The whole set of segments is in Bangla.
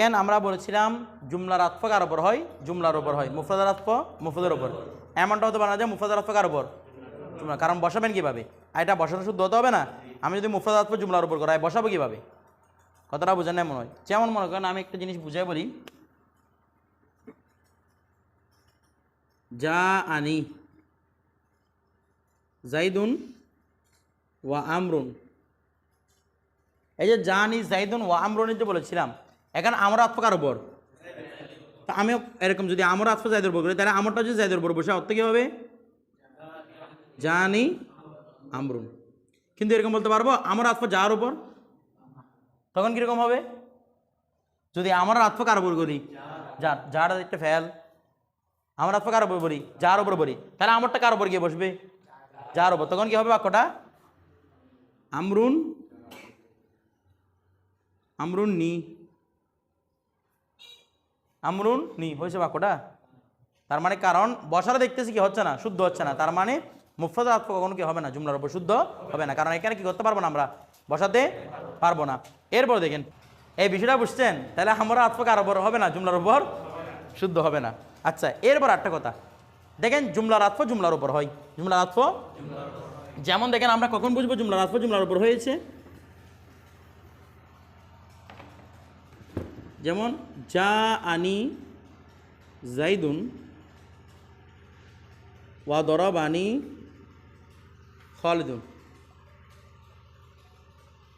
কেন আমরা বলেছিলাম জুমলার আত্ফ কার ওপর হয়? জুমলার ওপর হয়। মুফরাদার আত্ফ, মুফরাদের ওপর এমনটা হতে পারে না যে মুফরাদার আত্ফ কার ওপর জুমলা কারণ বসাবেন কীভাবে? আর এটা বসানো শুদ্ধ হতে হবে না? আমি যদি মুফরাদার আত্ফ জুমলার ওপর করাই বসাবো কীভাবে? কথাটা বোঝেন মনে হয়। যেমন মনে করেন, আমি একটা জিনিস বুঝাই বলি। যা আনি, জাইদুন ওয়া আমরুন। এই যে জানি জাইদুন ওয়া আমরুনের যে বলেছিলাম এখানে আমার আত্ম কার উপর? তা আমি এরকম যদি আমার আত্ম জায়দের উপর করি, তাহলে আমারটা যদি জায়দের উপর বসে, অর্থ কী হবে? জানি আমরুন। কিন্তু এরকম বলতে পারব, আমার আত্ম যার উপর? তখন কীরকম হবে? যদি আমার আত্ম কার উপর করি? যার যার একটা ফেল। আমার আত্ম কার উপর বলি? যার উপর বলি। তাহলে আমারটা কার উপর গিয়ে বসবে? যার উপর। তখন কি হবে বাক্যটা? আমরুন আমরুন নি। আমরুন নি, হয়েছে বাক্যটা? তার মানে কারণ বসারা দেখতেছি কি হচ্ছে না, শুদ্ধ হচ্ছে না। তার মানে মুফরদ আত্ম কখনো কি হবে না, জুমলার উপর শুদ্ধ হবে না। কারণ এখানে কি করতে পারব না আমরা? বসাতে পারব না। এরপর দেখেন, এই বিষয়টা বুঝছেন? তাহলে আমরা আত্ম কার উপর হবে না, জুমলার উপর শুদ্ধ হবে না। আচ্ছা এরপর একটা কথা। দেখেন, জুমলার আত্ম জুমলার উপর হয়। জুমলার আত্ম যেমন দেখেন, আমরা কখন বুঝব জুমলার আত্ম জুমলার উপর হয়েছে? যেমন যা আনি জাইদুন ওয়া দরবানি খালিদুন।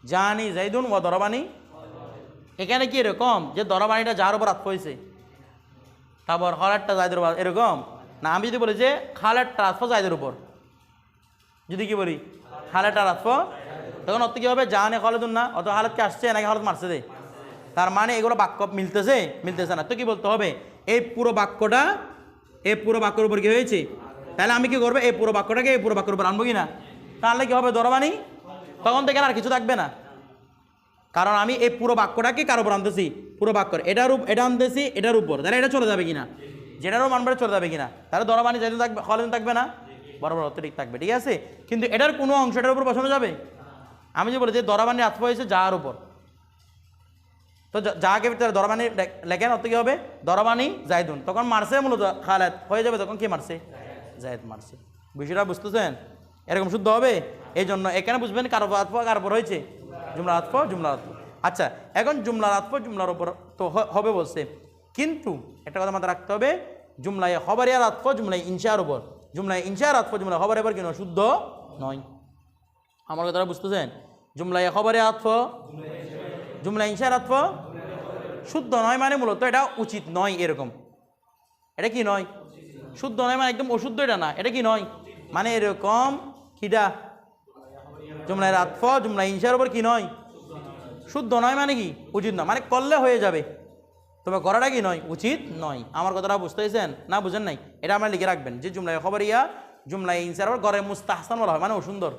জানি জাইদুন ওয়া দরবানি এখানে কি এরকম? যে দরবানিটা যার উপর আত্ম হয়েছে। তারপর খালারটা জায়দের উপর, এরকম? না, আমি যদি বলি যে খালারটা আত্ম জায়দের উপর। যদি কি বলি? খালারটা আত্ম তখন অত কি হবে? জানে খালেদুন না? অত হালত আসছে? নাকি হালত মারছে দে? তার মানে এগুলো বাক্য মিলতেছে মিলতেছে না। তো কি বলতে হবে? এই পুরো বাক্যটা, এই পুরো বাক্যের উপর কি হয়েছে? তাহলে আমি কি করব? এই পুরো বাক্যটাকে এই পুরো বাক্যের উপর আনব কি না তাহলে কি হবে? দরবানি? তখন থেকে আর কিছু থাকবে না। কারণ আমি এই পুরো বাক্যটাকে কারও উপর আনতেছি? পুরো বাক্যর। এটার উপ এটা আনতেছি, এটার উপর। তাহলে এটা চলে যাবে কিনা? যেটারও মানবারে চলে যাবে কিনা? তাহলে দরবানি যেতে থাকবে হলেন থাকবে না। বরাবর ঠিক থাকবে, ঠিক আছে? কিন্তু এটার কোনো অংশটার উপর বসানো যাবে? আমি যে বলি যে দরাবানি আত্ম হয়েছে যার উপর। তো যাকে তার দরবানি লেখেন, অত কি হবে? দরবানি জায়দুন। তখন মারছে মূলত খালেদ। হয়ে যাবে তখন কে মারছে? জায়দ মারছে। বিষয়টা বুঝতেছেন? এরকম শুদ্ধ হবে? এই জন্য এখানে বুঝবেন কারও আত্ম কার উপর হয়েছে? জুমলা আত্ম জুমলা আত্ম আচ্ছা এখন জুমলার আত্ম জুমলার উপর তো হবে বলছে। কিন্তু একটা কথা মাথায় রাখতে হবে, জুমলায় হবারিয়ার আত্ম জুমলায় ইনশার উপর। জুমলায় ইনশার আত্ম জুমলা হবার এবার কেন শুদ্ধ নয়। আমার কথাটা বুঝতেছেন? জুমলায় খবরে আত্ম জুমলা ইনশার আত্ম শুদ্ধ নয় মানে মূলত এটা উচিত নয় এরকম। এটা কি নয়? শুদ্ধ নয় মানে একদম অশুদ্ধ এটা না, এটা কি নয়? মানে এরকম কিটা জুমলায় আত্ম জুমলা ইনশার ওপর কি নয়? শুদ্ধ নয় মানে কি? উচিত নয়। মানে করলে হয়ে যাবে। তবে করাটা কি নয়? উচিত নয়। আমার কথাটা বুঝতে পেরেছেন না বুঝেন নাই? এটা আপনারা লিখে রাখবেন যে জুমলায় খবর ইয়া জুমলায় ইনসার আবার গড়ে মুস্তাহসান বলা হয়। মানে অসুন্দর।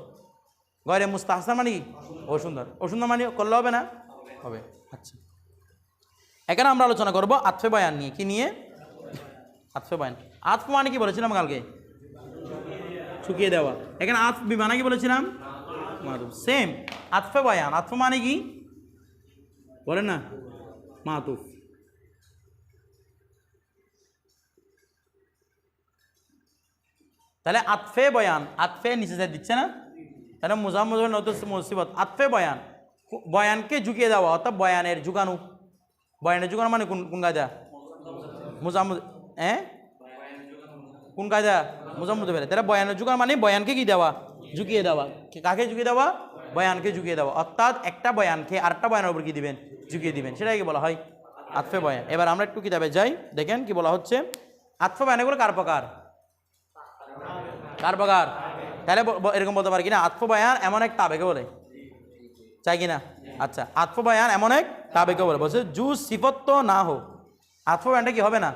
গড়ে মুস্তাহসান মানে কি? অসুন্দর। অসুন্দর মানে করলে হবে না? হবে। আচ্ছা। এখানে আমরা আলোচনা করব আতফে বয়ান নিয়ে। কি নিয়ে? আতফে বয়ান। আতফ মানে কি বলেছিলাম কালকে? শুকিয়ে দেওয়া। এখানে আতফ বিমানা কি বলেছিলাম? মাতুফ। সেম আতফে বয়ান। আতফ মানে কি? বলেন না। মাতুফ। তাহলে আতফে বয়ান। আতফে নিচে দিচ্ছে না? তাহলে মুজাম্মদ নতুন মুসিবত। আতফে বয়ান। বয়ানকে ঝুঁকিয়ে দেওয়া, অর্থাৎ বয়ানের ঝুঁকানো। বয়ানের ঝুঁকানো মানে কোন কোন কায়দা? মুজাম্মদ হ্যাঁ? কোন কায়দা? মুজাম্মদ ফেলে তাহলে বয়ানের ঝুঁকানো মানে বয়ানকে কি দেওয়া? ঝুঁকিয়ে দেওয়া। কাকে ঝুঁকিয়ে দেওয়া? বয়ানকে ঝুঁকিয়ে দেওয়া। অর্থাৎ একটা বয়ানকে আরেকটা বয়ানের উপর কি দিবেন? ঝুঁকিয়ে দিবেন। সেটাই কি বলা হয়? আতফে বয়ান। এবার আমরা একটু কিতাবে যাই। দেখেন কি বলা হচ্ছে? আতফে বয়ানগুলো কার প্রকার? কার প্রকার? তাহলে এরকম বলতে পারি কিনা? আত্ম বয়ান এমন এক তাবেকে বলে। চাই কিনা? আচ্ছা আত্ম বয়ান এমন এক তাবেকে বলে, বলছে, জু সিফত না হোক। আত্ম বয়ানটা কি হবে না?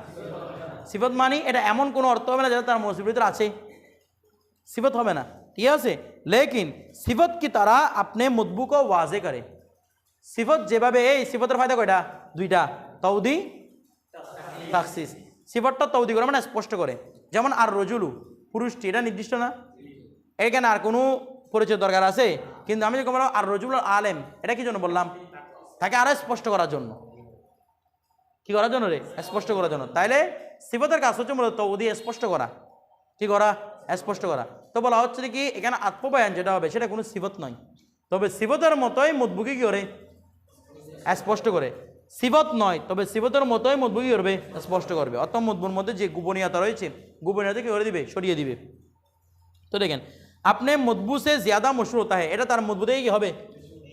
সিফত মানি, এটা এমন কোনো অর্থ হবে না যেটা তার মসজিদ আছে। সিফত হবে না। ঠিক আছে? লেকিন সিফত কি তারা আপনি মুদবুক ওয়াজে করে? সিফত যেভাবে, এই সিফতের ফায়দা কয়টা? দুইটা। তৌদি তাকসিস সিফতটা তৌদি করে মানে স্পষ্ট করে। যেমন আর রজুলু, পুরুষটি, এটা নির্দিষ্ট না? এখানে আর কোনো পরিচয় দরকার আছে? কিন্তু আমি যখন বললাম, আর রজুল আলেম এটা কি জন্য বললাম? তাকে আরও স্পষ্ট করার জন্য। কি করার জন্য রে? স্পষ্ট করার জন্য। তাইলে সিফতের কাজ হচ্ছে মূলত ওদি স্পষ্ট করা। কি করা? স্পষ্ট করা। তো বলা হচ্ছে কি, এখানে আত্মবায়ান যেটা হবে, সেটা কোনো সিফত নয়। তবে সিফতের মতোই মতবুকি কি করে? স্পষ্ট করে। সিবত নয়, তবে সিবতের মতোই মতবু কি করবে, স্পষ্ট করবে। অত মতবুর মধ্যে যে গোপনীয়তা রয়েছে, গোপনীয়তা কি করে দিবে? সরিয়ে দিবে। তো দেখেন আপনি সে জিয়াদা মশহুর হতা হয় এটা তার মজবু থেকে কি হবে?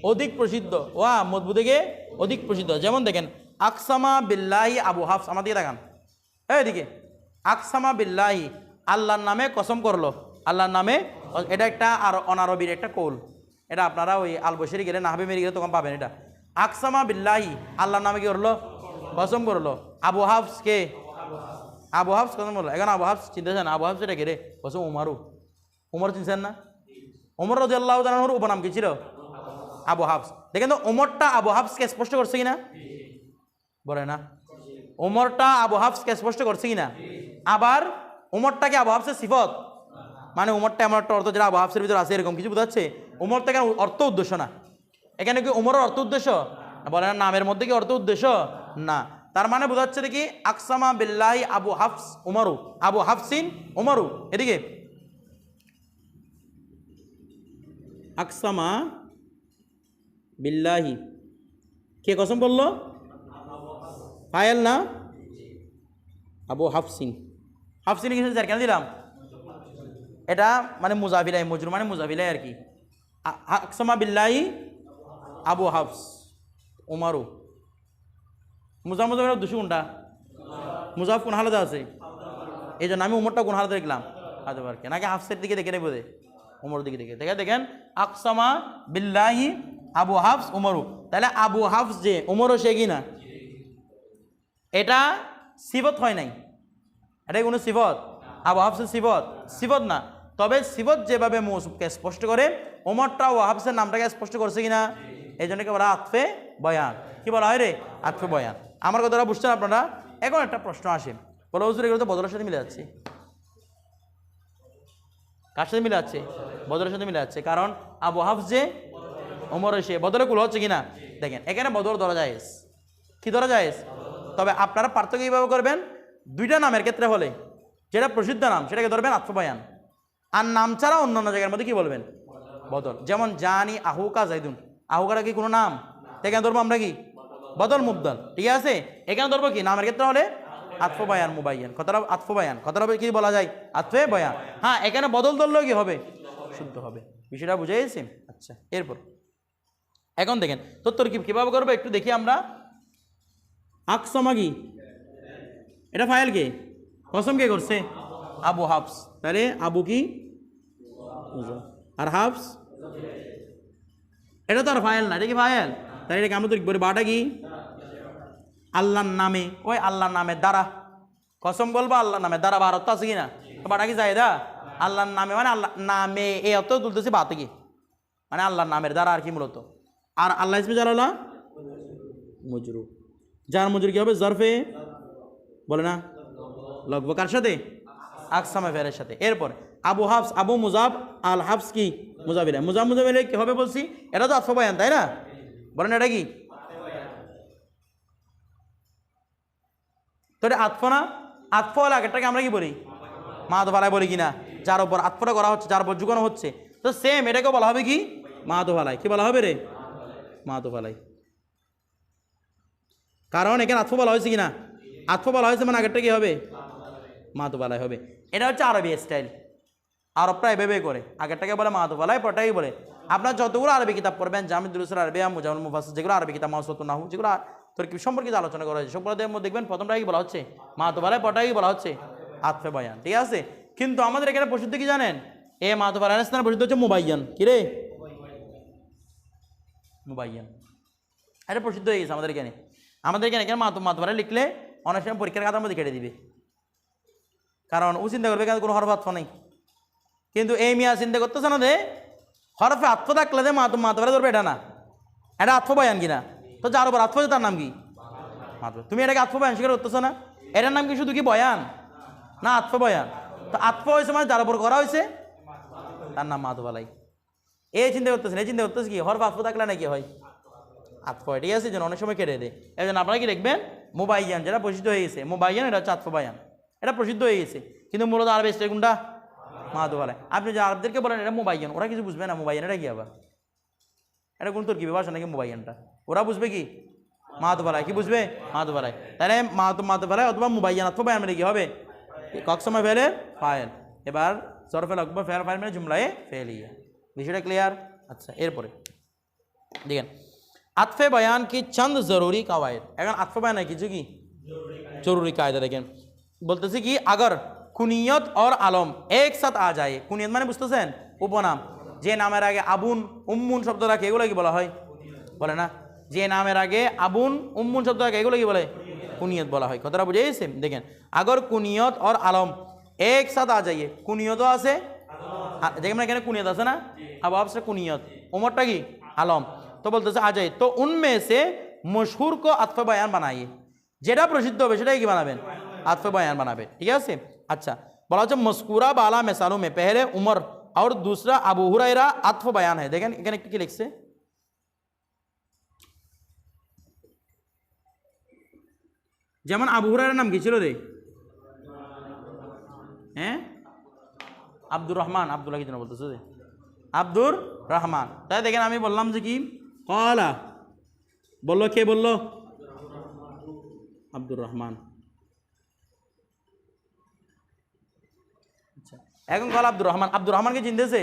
অধিক প্রসিদ্ধ। ওয়া মজবু থেকে অধিক প্রসিদ্ধ। যেমন দেখেন, আকসামা বিল্লাহি আবু হাফস। আমার দিকে দেখান এদিকে। আকসামা বিল্লাহি, আল্লাহর নামে কসম করল। আল্লাহর নামে এটা একটা আর অনারবির একটা কৌল। এটা আপনারা ওই আলবসেরি গেলে নাহবে মেরে গেলে তখন পাবেন এটা। আকসামা বিল্লাহি, আল্লাহর নামে কি করল? কসম করল। আবু হাফস কে? আবু হাফস কসম করল। এখন আবু হাফস চিন্তা আবু হাফস এটা কে রে? কসম উমারু। উমর চিনছেন না? উমর রাজি আল্লাহ উপনাম কি ছিল? আবু হাফস। দেখেন তো, উমরটা আবু হাফসকে স্পষ্ট করছে কিনা? বলে না। উমরটা আবু হাফসকে স্পষ্ট করছে কিনা? আবার উমরটাকে আবু হাফসের সিফত। মানে উমরটা এমন একটা অর্থ যেটা আবু হাফসের ভিতরে আছে, এরকম কিছু বোঝাচ্ছে। উমরটা কেন অর্থ উদ্দেশ্য না। এখানে কি উমরের অর্থ উদ্দেশ্য? বলে না, নামের মধ্যে কি অর্থ উদ্দেশ্য? না। তার মানে বোঝাচ্ছে দেখি, আকসামা বিল্লাহি আবু হাফস উমরু। আবু হাফসিন উমরু। এদিকে আকসামা বিল্লাহি। কে কসম বলল ফায়েল না? আবু হাফসিন। হাফসিন কিছু স্যার, কেন দিলাম? এটা মানে মুজাফিলাই মজুর মানে মুজাফিলাই আর কি। আকসামা বিল্লাহি আবু হাফস, উমারু। মুজা মুজাফির দুশো কোনটা? মুজাফ কোন হালতে আছে? এই জন্য আমি উমরটা কোন হালতে দেখলাম। হাতে পারকে নাকি হাফসের দিকে দেখে নেব দে। উমর দিকে দেখে। দেখে দেখেন, আকসামা বিল্লাহি আবু হাফস উমরু। তাহলে আবু হাফস যে উমরও সে কি না? এটা সিবত হয় নাই। এটা কোনো সিবত আবু হাফসের সিবত সিবত না। তবে সিবত যেভাবে মৌসুফকে স্পষ্ট করে ওমরটা ও হাফসের নামটাকে স্পষ্ট করছে কিনা এই জন্য কি বলা আতফে বয়ান। কি বলা হয় রে? আতফে বয়ান। আমার কথাটা বুঝছেন আপনারা? এখন একটা প্রশ্ন আসে। বলো, হুজুর এগুলো তো বদলের সাথে মিলে যাচ্ছে। কার সাথে মিলে যাচ্ছে বদলের সাথে মিলে যাচ্ছে কারণ আবু হাফস যে ওমর এসে বদলে কুল হচ্ছে কিনা? দেখেন, এখানে বদল ধরা যায় কি ধরা যায় তবে আপনারা পার্থক্য কীভাবে করবেন? দুইটা নামের ক্ষেত্রে হলে। যেটা প্রসিদ্ধ নাম, সেটাকে ধরবেন আত্মবায়ান আর নাম ছাড়া অন্য অন্য জায়গার মধ্যে কি বলবেন? বদল যেমন জানি আহুকা জাইদুন। আহুকাটা কি কোনো নাম? এখানে ধরবো আমরা কি? বদল মুবদল। ঠিক আছে? এখানে ধরবো কি? নামের ক্ষেত্রে হলে আতফ বায়ান মুবাইয়ান। কথাটা আতফ বায়ান। কথাটা কি বলা যায়? আতফে বয়ান। হ্যাঁ এখানে বদল ধরলেও কি হবে? শুদ্ধ হবে। বিষয়টা বুঝে গেছি আচ্ছা এরপর। এখন দেখেন তোর কি কীভাবে করব? একটু দেখি আমরা। আকসমাগি এটা ফাইল কে? কসম কে করছে? আবু হাফস। তাহলে আবু কি? আর হাফস? এটা তো আর ফাইল না, এটা কি ফাইল? তাহলে এটাকে আমরা তো বাটা কি? আল্লাহর নামে, ওই আল্লাহর নামে দ্বারা কসম বলব, আল্লাহর নামে দ্বারা ভারত আছে কি না বাটা কি যায় দা আল্লাহর নামে মানে আল্লাহ, নামে এ অত তুলতেছি বাতে কি? মানে আল্লাহর নামের দ্বারা আর কি মূলত? আর আল্লাহ ইসমি জালালা মজরু যার মজুর কি হবে? জরফে? বলে না? লগব কার সাথে? আকসামা ফেরের সাথে। এরপর, আবু হাফস, আবু মুজাব, আল হাফস কি? মুজাবিরা। মুজাব, মুজাবিরা কি হবে বলছি? এটা তো আতফা বয়ান, তাই না? বলেন এটা কি? তো এটা আতফা না আতফা হলে আগেরটাকে আমরা কি বলি? মাহাতোভালায় বলি কি না যার উপর আতফাটা করা হচ্ছে, যার উপর যুগানো হচ্ছে। তো সেম এটাকে বলা হবে কি? মাহাতোভালায় কি বলা হবে রে? মাহাতোভালায় কারণ এখানে আতফ বলা হয়েছে কি না আতফ বলা হয়েছে মানে আগেরটা কি হবে? মাহাতো বলাই হবে। এটা হচ্ছে আরবি স্টাইল আরবটা এভাবে করে। আগেরটাকে বলে মাহাতো বলাই পরটাকে বলে? আপনার যতগুলো আরবি কিতাব পড়বেন, জামিদুল আরবি মুজামুল মুফাস যেগুলো আরবি কিতাব মাহসুত নাহু যেগুলো তোর কি সম্পর্কিত আলোচনা করা হয়েছে? সবগুলোদের মধ্যে দেখবেন প্রথমটা কি বলা হচ্ছে? মাহাতো বলাই পরটাকে বলা হচ্ছে? আতফে বয়ান, ঠিক আছে? কিন্তু আমাদের এখানে প্রসিদ্ধ কি জানেন? এ মাহাতো বলানের স্থানে প্রসিদ্ধ হচ্ছে মুবাইয়ান কিরে মুবাইয়ান। এটা প্রসিদ্ধ হয়ে গেছে আমাদের এখানে। আমাদের এখানে এখানে মাত মাতবারে লিখলে অনেক সময় পরীক্ষার খাতার মধ্যে কেটে দিবে। কারণ ও চিন্তা করবে কোনো হরফ আত্ম নেই। কিন্তু এই মিয়া চিন্তা করতেছে না দে হরফে আত্ম থাকলে দে মাত মাতবারে ধরবে, এটা না। এটা আত্ম বয়ান কিনা? তো যার উপর আত্ম তার নাম কি? তুমি এটাকে আত্ম বয়ান, স্বীকার করতেছো না? এটার নাম কি শুধু কি বয়ান? না, আত্ম বয়ান। তো আত্ম হয়েছে মানে যার উপর করা হয়েছে তার নাম মাতবালাই এই চিন্তা করতেছেন এই চিন্তা করতেছে কি? হরফ আত্ম থাকলে নাকি হয়? হয়, ঠিক আছে? যেন অনেক সময় কেটে দেয়। এই জন্য আপনারা কি লিখবেন মোবাইয়ান, যেটা প্রসিদ্ধ হয়ে গেছে। মোবাইয়ান, এটা হচ্ছে আত্মবায়ান এটা প্রসিদ্ধ হয়ে গেছে। কিন্তু মূলত আরবে এসছে কোনটা? মাহাদুবালাই আপনি যে আরবদেরকে বলেন, এটা মোবাইয়ান, ওরা কিছু বুঝবে না মোবাইয়ান, এটা কি আবার? এটা কোন তোর কি ভাষা নাকি মোবাইয়ানটা? ওরা বুঝবে কি? মাহাদুবালাই কি বুঝবে? মাহাদুবালাই তাহলে মাহাতো মাহাদুবালাই অথবা মোবাইয়ান অথবা বায়ান কি হবে? ককসময় ফেলে ফাইল এবার সরফেল আকবর ফেল ফাইল মানে জুমলায় ফেলিয়া বিষয়টা ক্লিয়ার আচ্ছা এরপরে। দেখেন, আতফে বয়ান কি চন্দ জরুরি কাওয়ায়দ? এখন আতফে বয়ান কিছু কি? জরুরি কায়দা দেখেন। বলতেছি কি, আগর, কুনিয়ত और আলম, এক সাথ আ যায়। কুনিয়ত মানে বুঝতেছেন? উপনাম। যে নামের আগে আবুন, উম্মুন শব্দ রাখে, এগুলো কি বলা হয়? বলে না? যে নামের আগে আবুন, উম্মুন শব্দ আগে, এগুলো কি বলে? কুনিয়ত বলা হয়। কথাটা বুঝে গেছে? দেখেন, আগর কুনিয়ত ওর আলম, একসাথে আ যাইয়ে কুনিয়তও আছে দেখবেন না এখানে কুনিয়ত আছে না? আবু আপসে কুনিয়ত। উমরটা কি? আলম। তো বলতেছে আ যাই তো উন্মে সে মশহুর কো আতফে বায়ান বানাইয়ে। যেটা প্রসিদ্ধ হবে, সেটাই কি বানাবেন? আতফে বায়ান বানাবে। ঠিক আছে? আচ্ছা বলা হচ্ছে মস্কুরা বালা মেসালুমে পেহলে উমর। আর দুসরা আবু হুরাইরা আতফ বায়ান হয়। দেখেন, এখানে কি লিখছে? যেমন আবু হুরাইরার নাম কি ছিল রে? হ্যাঁ? আব্দুর রহমান আব্দুল্লাহ কি যেন বলতেছে রে? আব্দুর রহমান। তাই দেখেন আমি বললাম যে কি? কলা বলল কে বলল? আব্দুর রহমান। আচ্ছা এখন কল আব্দুর রহমান। আব্দুর রহমানকে চিনতেছে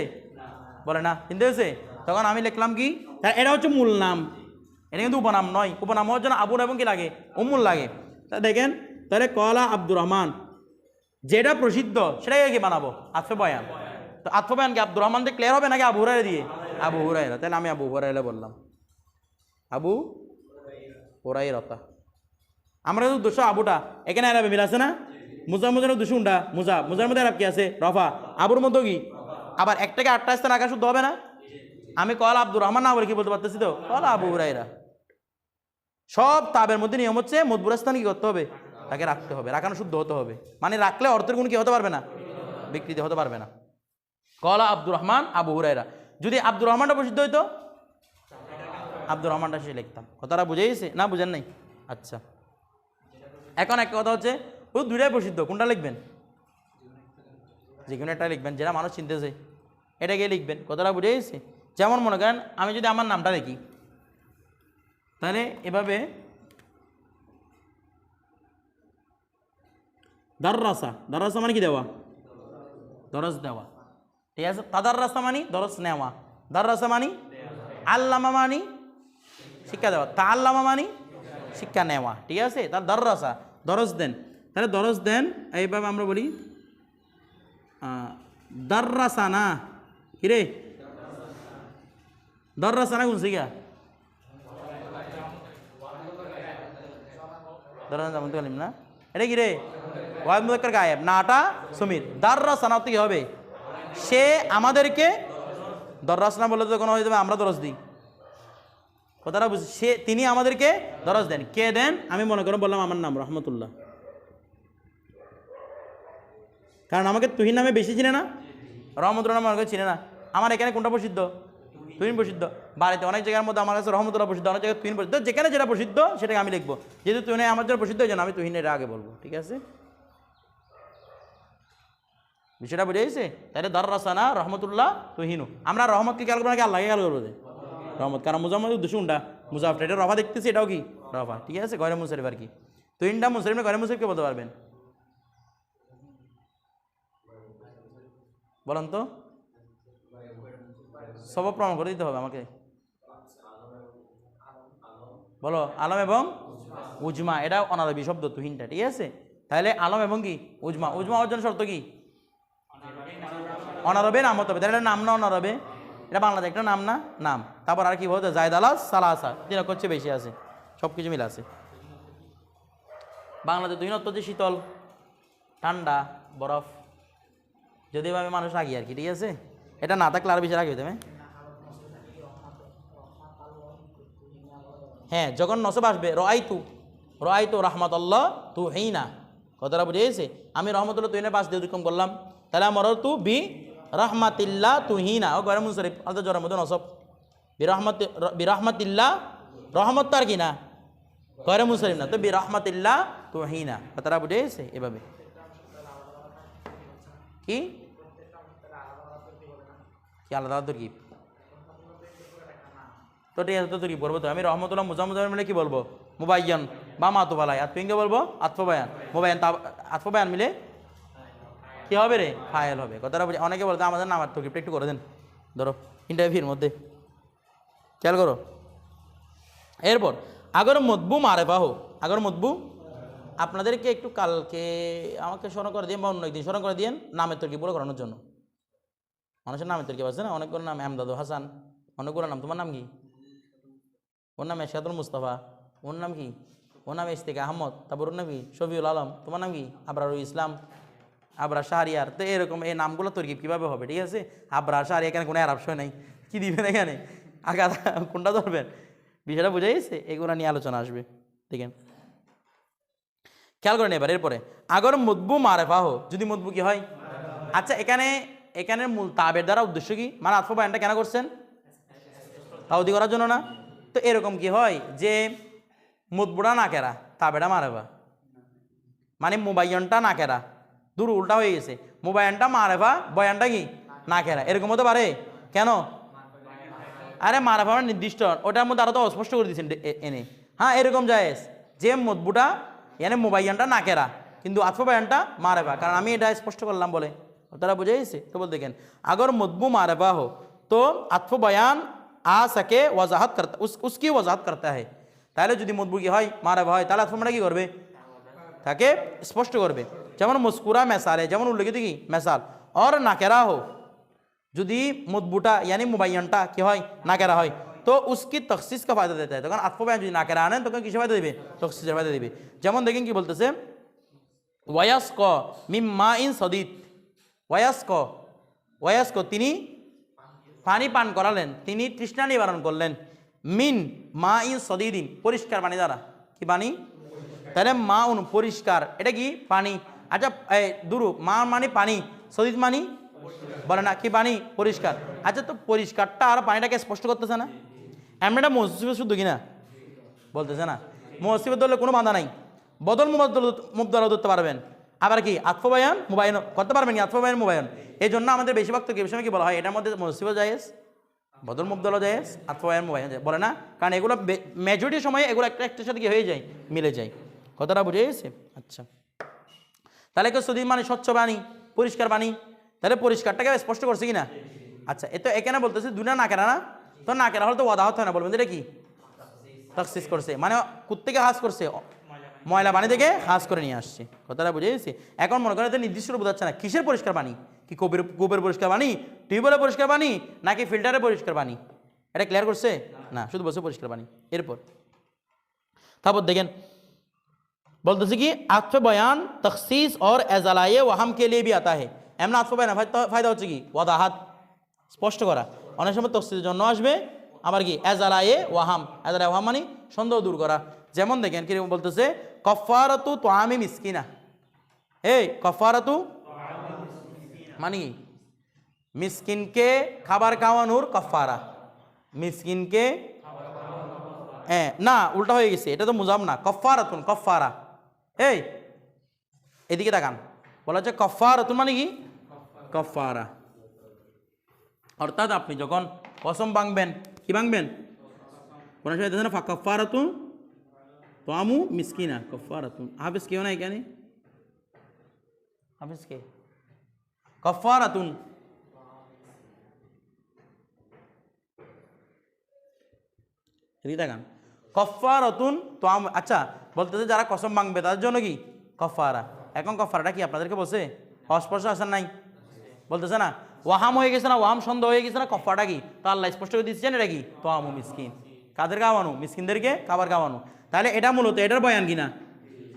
বলে না চিনতেছে তখন আমি লিখলাম কি? তা এটা হচ্ছে মূল নাম। এটা কিন্তু উপনাম নয়। উপনাম হওয়ার জন্য আবুর এবং কি লাগে? অমূল লাগে। তা দেখেন, তাহলে কলা আব্দুর রহমান যেটা প্রসিদ্ধ সেটাই কি বানাবো? আতফে বয়ান। তো আতফে বয়ান কি আব্দুর রহমান দিয়ে ক্লিয়ার হবে নাকি আবু হুরাইরা দিয়ে? আবু হুরাইরা তাহলে আমি আবু হুরাইরা বললাম। আবু হুরাইরতা আমরা তো দুশো আবুটা, এখানে আরবে মিল আছে না? মুজার মধ্যে দুশো উন্ডা মুজা। মুজার মধ্যে আরব কি আছে? রফা। আবুর মধ্যে কি? আবার এক থেকে আটটা স্থান আঁকা শুদ্ধ হবে না? আমি কল আব্দুর রহমান না বলে কি বলতে পারতেছি তো? কল আবু হুরাইরা সব তাবের মধ্যে নিয়ম হচ্ছে মধুর স্থান কি করতে হবে? তাকে রাখতে হবে। রাখানো শুদ্ধ হতে হবে। মানে রাখলে অর্থের গুণ কি হতে পারবে না? বিকৃতি হতে পারবে না। কলা আব্দুর রহমান আবু হুরাইরা যদি আব্দুর রহমানটা প্রসিদ্ধ হইতো? আব্দুর রহমানটা সে লিখতাম। কথাটা বুঝে গেছে? না, বুঝেন নাই? আচ্ছা। এখন একটা কথা হচ্ছে ও দুইটাই প্রসিদ্ধ। কোনটা লিখবেন? যে কোনো একটা লিখবেন, যেটা মানুষ চিনতেছে। গিয়ে লিখবেন? কথাটা বুঝে গেছে? যেমন মনে করেন, আমি যদি আমার নামটা লিখি তাহলে এভাবে দাররাসা দাররাসা মানে কি দেওয়া? দরজ দেওয়া। ঠিক আছে? তাদার রাস্তা মানি দরজ নেওয়া। দার রাস্তা মানি আল্লামা মানি শিক্ষা দেওয়া। তা আল্লামা মানি শিক্ষা নেওয়া। ঠিক আছে? তার দর রাসা দরজ দেন। তাহলে দরজ দেন, এইভাবে আমরা বলি দর্রাসা না কিরে দর্রাসা না কোন শিখা? দর্রাসা জামন্ত কালিম না? এটা কি রে? ওয়াহিদ মুদাক্কার গায়েব। নাটা সুমির। দাররাসা না তো কি হবে? সে আমাদেরকে দর্রাস না বলে তো কোনো হয়ে যাবে, আমরা দরজ দিই। কথাটা বুঝি, সে, তিনি আমাদেরকে দরজ দেন। কে দেন? আমি মনে করো বললাম আমার নাম রহমতুল্লাহ। কারণ আমাকে তুহিন নামে বেশি চিনে না। রহমতুল্লাহ নামে আমাকে চিনে না। আমার এখানে কোনটা প্রসিদ্ধ? তুহিন প্রসিদ্ধ। বাড়িতে অনেক জায়গার মধ্যে আমার কাছে রহমতুল্লাহ প্রসিদ্ধ, অনেক জায়গায় তুহিন প্রসিদ্ধ, যেখানে যেটা প্রসিদ্ধ সেটাকে আমি লিখব। যেহেতু তুহিনে আমার জন্য প্রসিদ্ধ হয়ে আমি তুহিনের আগে বলব, ঠিক আছে? বিষয়টা বুঝে গেছে? তাহলে দর রাসানা রহমতুল্লাহ তুহিনু। আমরা রহমতকে খেয়াল করব নাকি আল্লাহকে খেয়াল করব? রহমত, কারণ মুজাম্মদ দুশুনটা মুজাফর এটা রফা দেখতেছি, এটাও কি? রফা, ঠিক আছে? ঘরে মুশরিফ আর কি। তুহিনটা মুসলিম ঘরে মুসরিফকে বলতে পারবেন? বলেন তো। সব প্রমাণ করে দিতে হবে আমাকে। বলো, আলম এবং উজমা, এটা অনারবি শব্দ তুহিনটা ঠিক আছে? তাহলে আলম এবং কি? উজমা। উজমা অর্জন শর্ত কি? অনারবে নাম হতে হবে। তাহলে নাম না অনারবে? এটা বাংলাদেশ একটা নাম না? নাম। তারপর আর কি বলতে জায়দ আলাস, সালাসা। তিন হচ্ছে বেশি আছে। সব কিছু মিলে আছে। বাংলাদেশ দুই হচ্ছে শীতল, ঠান্ডা, বরফ। যদিও আমি মানুষ রাখি আর কি, ঠিক আছে? এটা না থাকলে আর বেশি রাখি তুমি হ্যাঁ যখন নসব আসবে, রআইতু রআইতু রহমতুল্লাহ তু হেইনা কথাটা বুঝে গেছে? আমি রহমতুল্লাহ তুই পাশ দিয়ে দুরকম করলাম। তাহলে আমার তু বি রহমাতিল্লাহ তুহিনা। ও গরম মুসরিফ আলাদা জ্বরের মধ্যে নসব। বি রহমত বি রহমাতিল্লাহ, রহমত তার কি না? গয়রে মুসলিম না। তো বি রহমাতিল্লাহ তো হিনা কথাটা বুঝে গেছে? এভাবে। কি? কি আলাদা আলাদা কি? তো ঠিক আছে কি বলব তো? আমি রহমতুল্লাহ মুজামুজাম মিলে কি বলব? মুবাইয়ান বা মাতুবালাই তুই বলব? আত্মবায়ান মুবায়ান তা আত্মবায়ান মিলে? কি হবে রে? ফাইল হবে। কথাটা বুঝে অনেকে বলতো আমাদের নামার তরকিবটা একটু করে দেন। ধরো ইন্টারভিউর মধ্যে। খেয়াল করো। এরপর, আগর মদবু মারে পাহো আগর মদবু আপনাদেরকে একটু কালকে আমাকে স্মরণ করে দিন বা অন্য একদিন স্মরণ করে দিন নামের তরকিবগুলো করানোর জন্য। মানুষের নামের তরকিব আছে না? অনেকগুলো নাম আহমদাদু হাসান, অনেকগুলো নাম। তোমার নাম কি? ওর নাম এরশাদুল মুস্তাফা। ওর নাম কি? ওর নাম ইস্তেকা আহমদ। তারপর ওর নাম কি? শফিউল আলম। তোমার নাম কি? আবরারুল ইসলাম। আবরা শাহরিয়ার। তো এরকম এই নামগুলো তরকিব কীভাবে হবে? ঠিক আছে? আবরা শাহরি এখানে কোনো অ্যারাব শয় নাই। কী দিবেন এখানে? আগে কোনটা ধরবেন? বিষয়টা বুঝে গেছে? এগুলো নিয়ে আলোচনা আসবে। দেখেন। খেয়াল করেন এবার, এরপরে। আগর মদবু মারেফা হো যদি মদবু কি হয়? আচ্ছা এখানে এখানে মূল তাবের দ্বারা উদ্দেশ্য কি? মানে আতফ বায়ানটা কেন করছেন? তাওদি করার জন্য না? তো এরকম কি হয় যে মদবুটা না কেরা তাবেটা মারেবা। মানে মোবাইয়নটা না কেরা। দূর উল্টা হয়ে গেছে। মোবাইলটা মারেফা বয়ানটা কি? না কেরা। এরকম হতে পারে। কেন? আরে মারাফা মানে নির্দিষ্ট। ওটার মধ্যে আরও তো অস্পষ্ট করে দিয়েছেন এনে। হ্যাঁ এরকম যায় যে মদবুটা এনে মোবাইলটা না কেরা। কিন্তু আতফ বয়ানটা মারেফা কারণ আমি এটা স্পষ্ট করলাম বলে। তারা বুঝে গেছে তো বল দেখেন আগর মদবু মারেফা हो তো আতফ বয়ান आ सके वजाहत करता उस उसकी वजाहत करता है তাহলে যদি মদবু কি হয় মারেফা হয় তাহলে আতফ মানে কি করবে তাকে স্পষ্ট করবে যেমন মুস্কুরা মেসালে যেমন উল্লেখিত কি মেসাল और নাকেরা हो যদি মুদবুটা यानी মুবাইয়ানটা কি হয় নাকেরা হয় তো উসকি তখসিস का फायदा देता है তখন আতফ বয়ান যদি নাকেরা আনেন তখন কিসে ফায়দা দেবে তখসিসের ফায়দা দেবে যেমন দেখেন কি বলতেছে ওয়াস ক মিম মা ইন সদিদ ওয়াস ক ওয়াস ক তিনি পানি পান করালেন, তিনি তৃষ্ণা নিবারণ করলেন। মিন মা ইন সদিদিন, পরিষ্কার পানি দ্বারা। কি পানি? তাহলে মা উন পরিষ্কার। এটা কি? পানি। আচ্ছা দুরু মা মানে পানি, সদিদ মানি? বলে না, কি পানি? পরিষ্কার। আচ্ছা তো পরিষ্কারটা আর পানিটাকে স্পষ্ট করতেছে না? এমনিটা মসজিদ শুদ্ধ কিনা? বলতেছে না। মসজিদ ধরলে কোনো বাধা নাই। বদল মুবাদল, মুবদল ধরতে পারবেন। আবার কি আত্মবায়ন মোবাইন করতে পারবেন কি? আত্মবায়ন মোবাইন এই জন্য আমাদের বেশিরভাগ তো সময় কি বলা হয়, এটার মধ্যে মসজিদও জায়েজ বদল মুবদল জায়েজ আত্মবায়ন মোবাইন বলে না? কারণ এগুলো মেজরিটি সময়ে এগুলো একটা একটার সাথে কি হয়ে যায়, মিলে যায়। কথাটা বুঝে গেছে? আচ্ছা। তাহলে কেউ সদি মানে স্বচ্ছ বাণী, পরিষ্কার বাণী, তাহলে পরিষ্কারটাকে স্পষ্ট করছে কি না আচ্ছা এ তো এখানে বলতেছে দুনা না কেনা না? তো না কেনা হলে তো ওয়াদা হতে হয় না, বলবেন এটা কি? তাকসিস করছে। মানে কুত্তেকে হাস করছে। ময়লা পানি থেকে হাঁস করে নিয়ে আসছে। কথাটা বুঝে গেছি? এখন মনে করেন নির্দিষ্ট বোঝাচ্ছে না। কিসের পরিষ্কার পানি? কি কোপের কূপের পরিষ্কার পানি? টিউবওয়েলের পরিষ্কার পানি? নাকি ফিল্টারের পরিষ্কার পানি? এটা ক্লিয়ার করছে? না, শুধু বসে পরিষ্কার পানি। এরপর। তারপর দেখেন, বলতেছে কি, আত্ম বয়ান, তখসিস ওর এজালায়ে ওয়াহাম কে লিয়ে বি আতা হে। এমন আত্ম বয়ান ফায়দা হচ্ছে কি? ওয়াদাহাত। স্পষ্ট করা। অনেক সময় তখসিসের জন্য আসবে, আবার কি? এজালায়ে ওয়াহাম। এজালায়ে ওয়াহাম মানে সন্দেহ দূর করা। যেমন দেখেন, কীরকম বলতেছে কফারতু তো আমি মিসকিনা। এই, কফারতু মানে কি মিসকিনকে খাবার খাওয়ানোর কফারা। মিসকিনকে হ্যাঁ না, উল্টা হয়ে গেছে, এটা তো মুজাম না, কফারাতুন, কফারা। এই, এদিকে তাকান। বলা হচ্ছে কফারাতুন মানে কি? কফারা। অর্থাৎ আপনি যখন কসম ভাঙবেন, কি ভাঙবেন? কোনো সময় দেখছেন না কফারাতুন তো আমু মিসকিনা কফারাতুন হাফিজ কেউ না এখানে হাফিজ কে কফারাতুন এদিকে তাকান কফারতুন তো আচ্ছা বলতেছে যারা কসম ভাঙবে তাদের জন্য কি? কফারা। এখন কফারাটা কি আপনাদেরকে বলছে? অস্পর্শ আসার নাই? বলতেছে না ওয়াহাম হয়ে গেছে না ওয়াহাম সন্দেহ হয়ে গেছে না কফাটা কি? তো আল্লাহ স্পষ্ট করে দিচ্ছেন এটা কি? তো আমু মিসকিন। কাদের খাওয়ানো মিসকিনদেরকে খাবার খাওয়ানো তাহলে এটা মূলত, এটার বয়ান কিনা?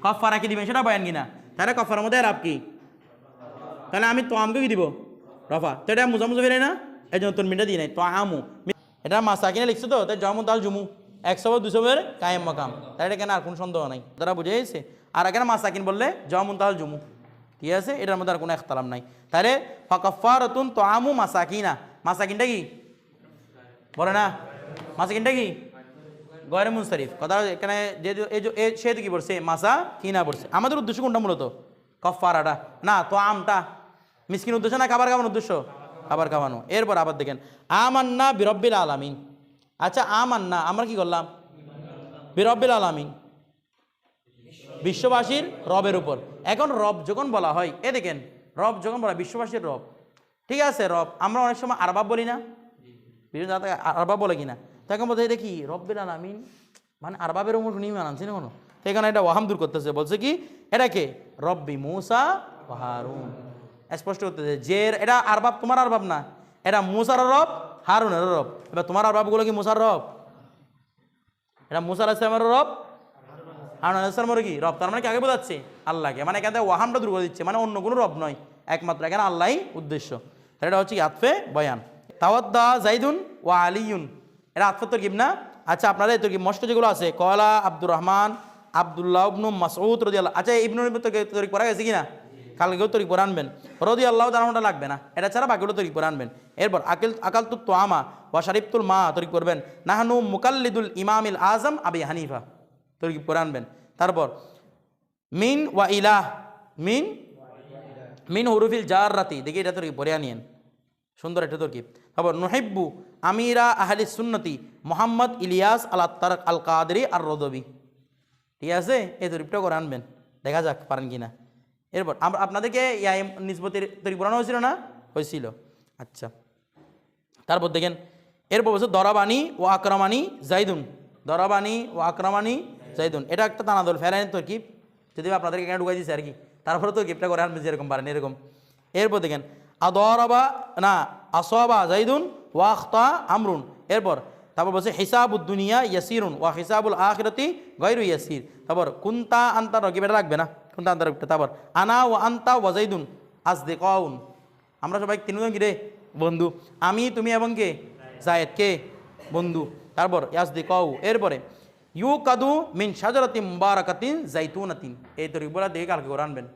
কফারা কি দিবেন সেটা বয়ান কিনা? তাহলে কফার মধ্যে রাব কি? তাহলে আমি তো আমকে কি দিব? রফা। তো এটা মুজামুজা বেরোয় না? এই জন্য তোর মিনটা দিই নাই। তো আমু এটা মাসা কিনে লিখছো তো? তাই জমু তাল জুমু। একশো বা দুশো বের কায়েম মাকাম। তাই এটা কেন আর কোনো সন্দেহ নাই। তারা বুঝে গেছে? আর এখানে মাসাকিন বললে জমুন তাল জুমু। ঠিক আছে? এটার মধ্যে আর কোনো একতালাম নাই। তাহলে ফকফারতুন তো আমু মাসাকিনা মাসাকিনটা কি? বলে না? মাসাকিনটা কি? গয়রে মুনসারিফ। কথা এখানে যে সেহেতু কি পড়ছে? মাসা কিনা পড়ছে। আমাদের উদ্দেশ্য কোনটা মূলত? কফারাটা না, তো আমটা। মিসকিন উদ্দেশ্য না খাবার খাওয়ানোর উদ্দেশ্য? খাবার খাওয়ানো। এরপর আবার দেখেন, আমান্না বিরব্বিল আলামিন। আচ্ছা আমান্না, আমরা কি করলাম? বিরব্বিল আলামিন। বিশ্ববাসীর রবের উপর। এখন রব যখন বলা হয়, এ দেখেন, রব যখন বলা বিশ্ববাসীর রব। ঠিক আছে, রব, আমরা অনেক সময় আরবাব বলি না? বিভিন্ন আরবাব বলে কিনা? তখন বলতে দেখি, রব্বিল আলামিন মানে আরবাবের উপর নিয়ে আনছি না কোনো? এখানে এটা ওয়াহাম দূর করতেছে, বলছে কি, এটা কে? রব্বি মুসা হারুন। স্পষ্ট করতেছে, যে এটা আরবাব তোমার আরবাব না, এটা মুসার রব, হারুনের রব। এবার তোমার আরবাবগুলো কি মুসার রব? এটা মুসার ইসলামের রব, হারুন ইসলামের কি? রব, তার মানে কি আগে বোঝাচ্ছে? আল্লাহকে মানে এখানে ওয়াহামটা দূর করে দিচ্ছে মানে অন্য কোনো রব নয়, একমাত্র, এখানে আল্লাহই উদ্দেশ্য। এটা হচ্ছে কি আতফে বয়ান। তাওয়াদ্দা জাইদুন ওয়া আলিউন এটা আতফে তরকিব না? আচ্ছা আপনাদের তরকিব মস্ত যেগুলো আছে? কয়লা আব্দুর রহমান, আবদুল্লাহ ইবনু মাসউদ রদি আল্লাহ আচ্ছা ইবনুল তরিক পড়া গেছে কি না? কালকেও তরিক পরে আনবেন রদি আল্লাহ দানাটা লাগবে না। এটা ছাড়া বাকিগুলো তরিক পরে আনবেন এরপর, আকিল আকাল তু আমা ওয়া শারিফতুল মা তরিক করবেন নাহানু মুকাল্লিদুল ইমামিল আজম আবি হানিফা তরিক পরে আনবেন তারপর, মিন ওয়া ইলাহ, মিন মিন হরুফিল জার রাতি দেখি এটা তরিক পরে আনিয়েন। সুন্দর একটা তরকিব তারপর, নুহিব্বু আমিরা আহলি সুন্নতি মোহাম্মদ ইলিয়াস আল আল কাদরি আর রদবি। ঠিক আছে? এই তরিপটা করে আনবেন। দেখা যাক পারেন কি না এরপর আপনাদেরকে ইয়াই নিসবতের তৈরি পড়ানো হয়েছিল না? হয়েছিল। আচ্ছা। তারপর দেখেন, এরপর বলছে, দরাবানি ও আক্রমানি জাইদুন। দরাবানি ও আক্রমানি জাইদুন। এটা একটা তানাদল ফেরাইন তরকিব। যদি আপনাদেরকে এখানে ঢুকাই দিচ্ছে আর কি। তারপরে তো গিফটটা করে আনবেন যেরকম পারেন এরকম। এরপর দেখেন, আদরবা না আসবা জাইদুন ওয়াখতা আমরুন। এরপর, তারপর বলছে, হিসাবুদ দুনিয়া ইয়াসিরুন, ওয়া হিসাবুল আখিরাতি গৈরু ইয়াসির। তারপর, কুন্তা আন্তা রকিব এটা রাখবে না? কুন্তা আন্তা রকিবটা তারপর, আনা ও আন্তা ওয়াজাইদুন আজ দেখাউন আমরা সবাই তিনজন কি রে? বন্ধু। আমি, তুমি এবং কে? জায়েদ। কে? বন্ধু। তারপর ইয়াসদি কউ এরপরে ইউ কাদু মিন সাজরাতিন মুবারাকাতিন জাইতুনাতিন। এই তরিক বলা দেখে কালকে করে আনবেন।